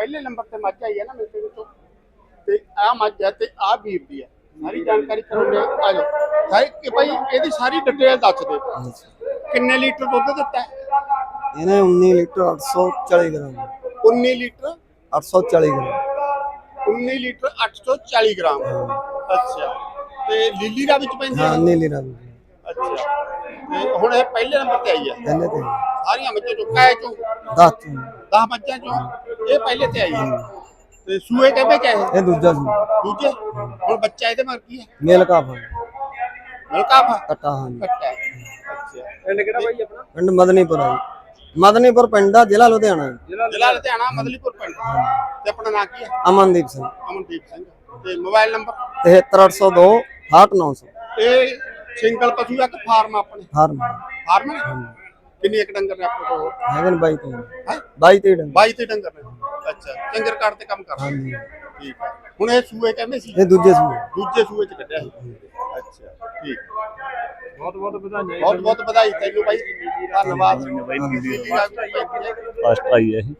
ਪਹਿਲੇ ਨੰਬਰ ਤੇ ਮੱਝ ਆਈ ਹੈ ਨਾ ਮੇਰੇ ਵਿੱਚੋਂ। ਤੇ ਆ ਮੱਝ ਹੈ ਤੇ ਆ ਵੀਰ ਦੀ ਹੈ। ਸਾਰੀ ਜਾਣਕਾਰੀ ਕਰਾਉਂਦੇ ਆ ਆ ਜਾਓ। ਸਾਰੀ ਕਿ ਭਾਈ ਇਹਦੀ ਸਾਰੀ ਡਿਟੇਲ ਦੱਸ ਦੇ ਕਿੰਨੇ ਲੀਟਰ ਦੁੱਧ ਦਿੱਤਾ? ਇਹਨੇ 19 litre 840 gram. 19 litre? 840 gram. 19 litre 840 gram. ਅੱਛਾ। ਤੇ ਲੀਲੀ ਦਾ ਵਿੱਚ ਪੈਂਦੀ ਹਾਂ? ਨੀਲੀ ਰਾਵੀ ਅੱਛਾ। ਤੇ ਹੁਣ ਇਹ ਪਹਿਲੇ ਨੰਬਰ ਤੇ ਆਈ ਹੈ? ਇਹਨੇ ਤੇ ਸਾਰੀਆਂ ਮੱਝਾਂ ਚੋਂ ਕਾਏ ਚੋਂ? 10 ਤੋਂ 10 ਮੱਝਾਂ ਚੋਂ? ਇਹ ਪਹਿਲੇ ਤੇ ਆਈ ਹੈ। ਤੇ ਸੂਏ ਕਿਵੇਂ ਚ ਹੈ ਇਹ ਦੂਜਾ ਸੀ ਦੂਜੇ? ਹੁਣ ਬੱਚਾ ਇਹਦੇ ਮਰ ਕੀ ਹੈ? ਮੇਲ ਕਾਫ ਹਲਕਾ ਫਾ ਕਟਾ ਹਾਂ ਕੱਟਾ ਹੈ। ਅੱਛਾ। ਪਿੰਡ ਕਿਹੜਾ ਭਾਈ ਆਪਣਾ? ਪਿੰਡ ਮਦਨੀਪੁਰ ਜੀ। ਮਦਨੀਪੁਰ ਪਿੰਡ ਆ ਜ਼ਿਲ੍ਹਾ ਲੁਧਿਆਣਾ। ਜ਼ਿਲ੍ਹਾ ਲੁਧਿਆਣਾ। ਮਦਲੀਪੁਰ ਪਿੰਡ। ਤੇ ਆਪਣਾ ਨਾਂ ਕੀ ਹੈ? ਅਮਨਦੀਪ ਸਿੰਘ। ਅਮਨਦੀਪ ਸਿੰਘ। ਤੇ ਮੋਬਾਈਲ ਨੰਬਰ? 73802 68900 ਇਹ ਸਿੰਗਲ ਪਸ਼ੂ ਆ ਕਿ ਫਾਰਮ ਆਪਣੇ? ਫਾਰਮ। ਫਾਰਮ ਨੇ ਕਿੰਨੀ ਇੱਕ ਡੰਗਰ ਨੇ ਆਪਣੇ ਕੋਲ? ਹੈਗੇ ਨੇ 22 ਤੇ ਹੈ 22 ਤੇ ਡੰਗ 22 ਤੇ ਡੰਗਰ ਨੇ। ਅੱਛਾ ਚੰਗਰ ਕਾਰਡ ਤੇ ਕੰਮ ਕਰਦੇ ਹਾਂਜੀ। ਠੀਕ ਹੈ। ਹੁਣ ਇਹ ਸੂਏ ਕਹਿੰਦੇ ਸੀ? ਇਹ ਦੂਜੇ ਸੀ ਦੂਜੇ ਸੂਏ ਚ ਕੱਢਿਆ ਸੀ। ਅੱਛਾ ਠੀਕ। ਬਹੁਤ ਬਹੁਤ ਵਧਾਈਆਂ ਬਹੁਤ ਬਹੁਤ ਵਧਾਈ ਤੈਨੂੰ ਬਾਈ। ਧੰਨਵਾਦ। ਬਾਈ। ਫਸਟ ਆਈ ਹੈ ਇਹ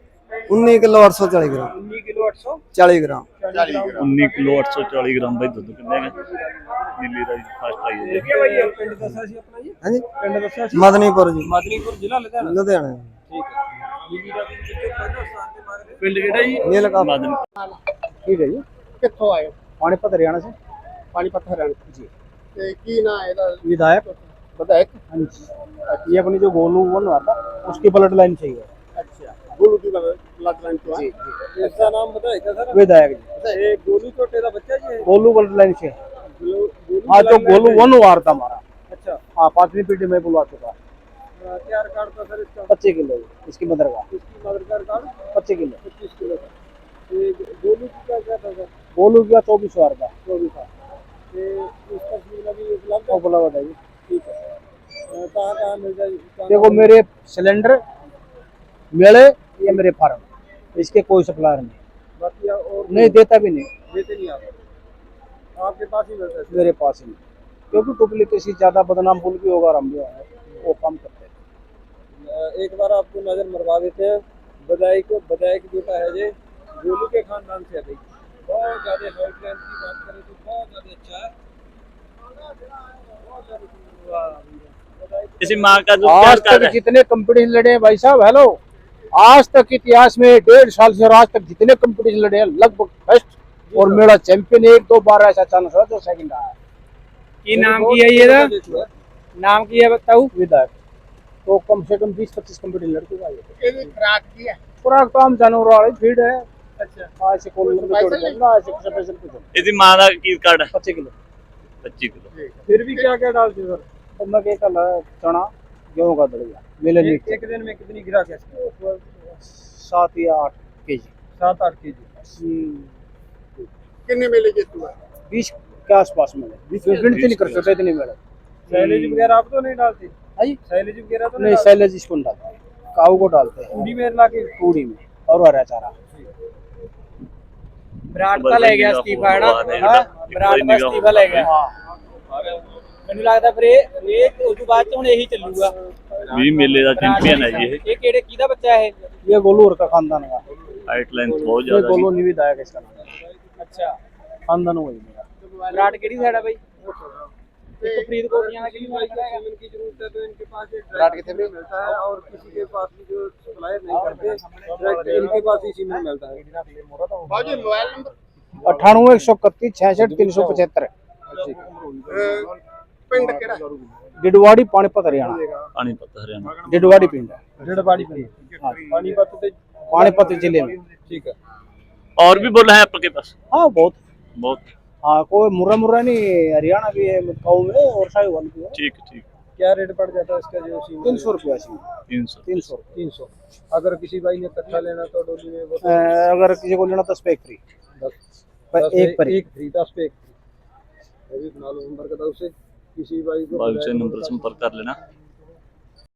19 kilo 840 gram. 19 kilo 800 40 gram. 40 gram. 19 kilo 840 gram ਬਾਈ ਦੁੱਧ ਕੱਢਿਆ ਗਿਆ। ਨੀਲੀ ਰਾਜ ਫਸਟ ਆਈ ਹੈ ਇਹ। ਕੀ ਬਾਈ ਇਹ ਪਿੰਡ ਦੱਸਿਆ ਸੀ ਆਪਣਾ ਜੀ ਹਾਂਜੀ ਪਿੰਡ ਦੱਸਿਆ ਸੀ ਮਦਨੀਪੁਰ ਜੀ ਮਦਨੀਪੁਰ ਜ਼ਿਲ੍ਹਾ ਲੁਧਿਆਣਾ ਲੁਧਿਆਣਾ ਠੀਕ ਹੈ ਲੀਲੀ ਦਾ ਵੀ ਕਿੱਥੇ ਪਹਿਲਾਂ ਸਥਾਨ ਤੇ ਮੰਗ ਰਹੇ ਪਿੰਡ ਕਿਹੜਾ ਜੀ ਮੇਲ ਕਾਫ ਮਾਦਨ ਠੀਕ ਹੈ ਜੀ ਕਿੱਥੋਂ ਆਏ ਹੋ? पानीपत हरियाणा से ਪਾਣੀਪਤ ਹਰਿਆਣਾ ਜੀ ਤੇ ਕੀ ਨਾਂ ਇਹਦਾ विधायक ਵਿਧਾਇਕ ये अपनी जो गोलू वन हुआ था उसकी ब्लड लाइन चाहिए ਅੱਛਾ ਗੁਰੂ ਦੀ ਬਲੱਡ ਲਾਈਨ ਤੋਂ ਆ इसका नाम बताएगा सर विधायक जी ये गोलू छोटे का बच्चा जी गोलू ब्लड लाइन से हाँ जो गोलू वन हुआ था हमारा अच्छा हाँ पांचवी पीढ़ी में बुला चुका क्या रिकॉर्ड था सर इसका पच्चीस किलो इसकी मदर का इसकी मदर का रिकॉर्ड पच्चीस किलो पच्चीस किलो गोलू की क्या क्या था सर गोलू का चौबीस हज़ार का चौबीस इसका भी उपलब्ध उपलब्ध है ठीक है कहाँ कहाँ मिल जाए देखो मेरे सिलेंडर मेले या मेरे फार्म। इसके कोई सप्लायर नहीं। बाकी और नहीं देता भी नहीं। देते नहीं आप। आपके पास ही मिलता है मेरे पास ही क्योंकि डुप्लीकेसी ज़्यादा बदनाम पुल भी होगा और हम भी हैं, वो काम करते हैं। एक बार आपको नज़र मरवा देते हैं। बधाई को बधाई की बेटा है जे गोलू के खानदान से है भाई बहुत ज़्यादा हेल्पलाइन की बात करें तो बहुत ज़्यादा अच्छा है। माँ का जो आज तक जितने कंपटीशन लड़े हैं भाई साहब हेलो आज तक इतिहास में डेढ़ साल से और आज तक जितने कंपटीशन लड़े हैं लगभग फ़र्स्ट और मेरा चैंपियन एक दो बार ऐसा चांस है जो सेकंड आया की नाम की है ये ना नाम की है बताऊ विदर्भ तो कम से कम बीस पच्चीस कंप्यूटर लड़के का ये खुराक तो आम जानवरों वाली भीड़ है अच्छा ऐसे कोई इसकी माँ का की कार्ड है पच्चीस किलो पच्चीस किलो फिर भी क्या क्या डालते सर तो मैं क्या कल चना गेहूँ का दलिया मिले एक दिन में कितनी गिरा क्या सात या आठ के जी सात आठ के जी ਕਿੰਨੇ ਮੇਲੇ ਜਿੱਤੂਗਾ बीस के आसपास मिले बीस गिनती नहीं कर सकते इतने मिले सैलेज वगैरह आप तो नहीं डालते जी सैलेज वगैरह तो नहीं सैलेज इसको नहीं डालते काऊ को डालते हैं पूड़ी में ला के पूड़ी में और हरा चारा ਵਿਰਾਟ ਤਾਂ ਲੈ ਗਿਆ ਅਸਤੀਫਾ ਹੈ ਨਾ ਹਾਂ, ਵਿਰਾਟ ਦਾ ਅਸਤੀਫਾ ਲੈ ਗਿਆ ਮੈਨੂੰ ਲੱਗਦਾ ਫਿਰ ਇਹ ਇਹ ਉਸ ਤੋਂ ਬਾਅਦ ਚ ਹੁਣ ਇਹੀ ਚੱਲੂਗਾ 20 ਮੇਲੇ ਦਾ ਚੈਂਪੀਅਨ ਹੈ ਜੀ ਇਹ ਇਹ ਕਿਹੜੇ ਕਿਹਦਾ ਬੱਚਾ ਹੈ ये गोलूर का खानदान का ਹਾਈਟ ਲੈਂਥ ਬਹੁਤ ये ਜ਼ਿਆਦਾ गोलू ਸੀ नहीं विधायक है इसका नाम ਅੱਛਾ खानदान वही मेरा ਵਿਰਾਟ ਕਿਹੜੀ ਸਾਈਡ ਹੈ ਬਾਈ ਇੱਕ ਫਰੀਦਕੋਟ ਦੀਆਂ ਦਾ ਕਿਹੜੀ ਸਾਈਡ ਹੈ की जरूरत है तो इनके पास एक रात कितने में मिलता है और किसी के पास भी जो सप्लायर नहीं करते डायरेक्ट इनके पास इसी में मिलता है ਬਾਬੂ ਜੀ ਮੋਬਾਈਲ ਨੰਬਰ अठानवे एक सौ इकतीस छियासठ तीन सौ पचहत्तर ਅਹ, ਪਿੰਡ ਕਿਹੜਾ डिडवाड़ी पानीपत हरियाणा ਪਾਣੀ ਪੱਤਾ ਹਰਿਆਣਾ डिडवाड़ी पिंड है डिडवाड़ी पिंड पानीपत पानीपत जिले में ठीक है और भी बोला है आपके पास हाँ बहुत बहुत हाँ कोई मुर्रा मुर्रा नहीं हरियाणा भी है गाँव में और साहिवाल भी है ठीक ठीक क्या रेट पड़ जाता है इसका जो तीन सौ रुपया सी तीन सौ तीन सौ तीन सौ अगर किसी भाई ने कट्ठा लेना तो डोली में वो अगर किसी को लेना दस पे एक फ्री दस एक पर एक फ्री दस पे एक फ्री अभी बना लो नंबर का उसे किसी भाई को बाबू से नंबर संपर्क कर लेना